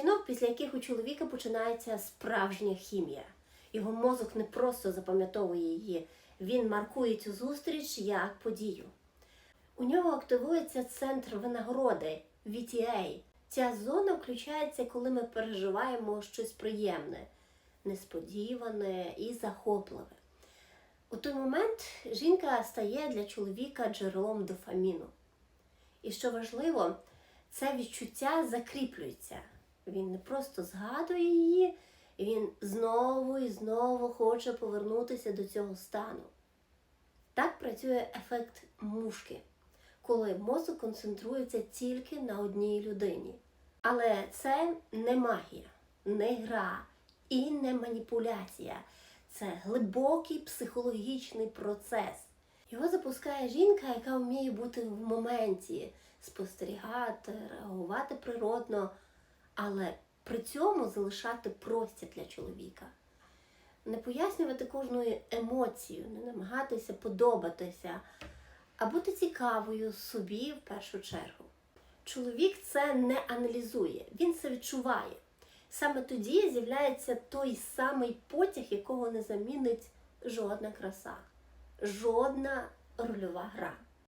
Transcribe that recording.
жінок, після яких у чоловіка починається справжня хімія. Його мозок не просто запам'ятовує її, він маркує цю зустріч як подію. У нього активується центр винагороди VTA. Ця зона включається, коли ми переживаємо щось приємне, несподіване і захопливе. У той момент жінка стає для чоловіка джерелом дофаміну. І що важливо, це відчуття закріплюється. Він не просто згадує її, він знову і знову хоче повернутися до цього стану. Так працює ефект мушки, коли мозок концентрується тільки на одній людині. Але це не магія, не гра і не маніпуляція. Це глибокий психологічний процес. Його запускає жінка, яка вміє бути в моменті, спостерігати, реагувати природно, але при цьому залишати простір для чоловіка. Не пояснювати кожну емоцію, не намагатися подобатися, а бути цікавою собі в першу чергу. Чоловік це не аналізує, він це відчуває. Саме тоді з'являється той самий потяг, якого не замінить жодна краса, жодна рольова гра.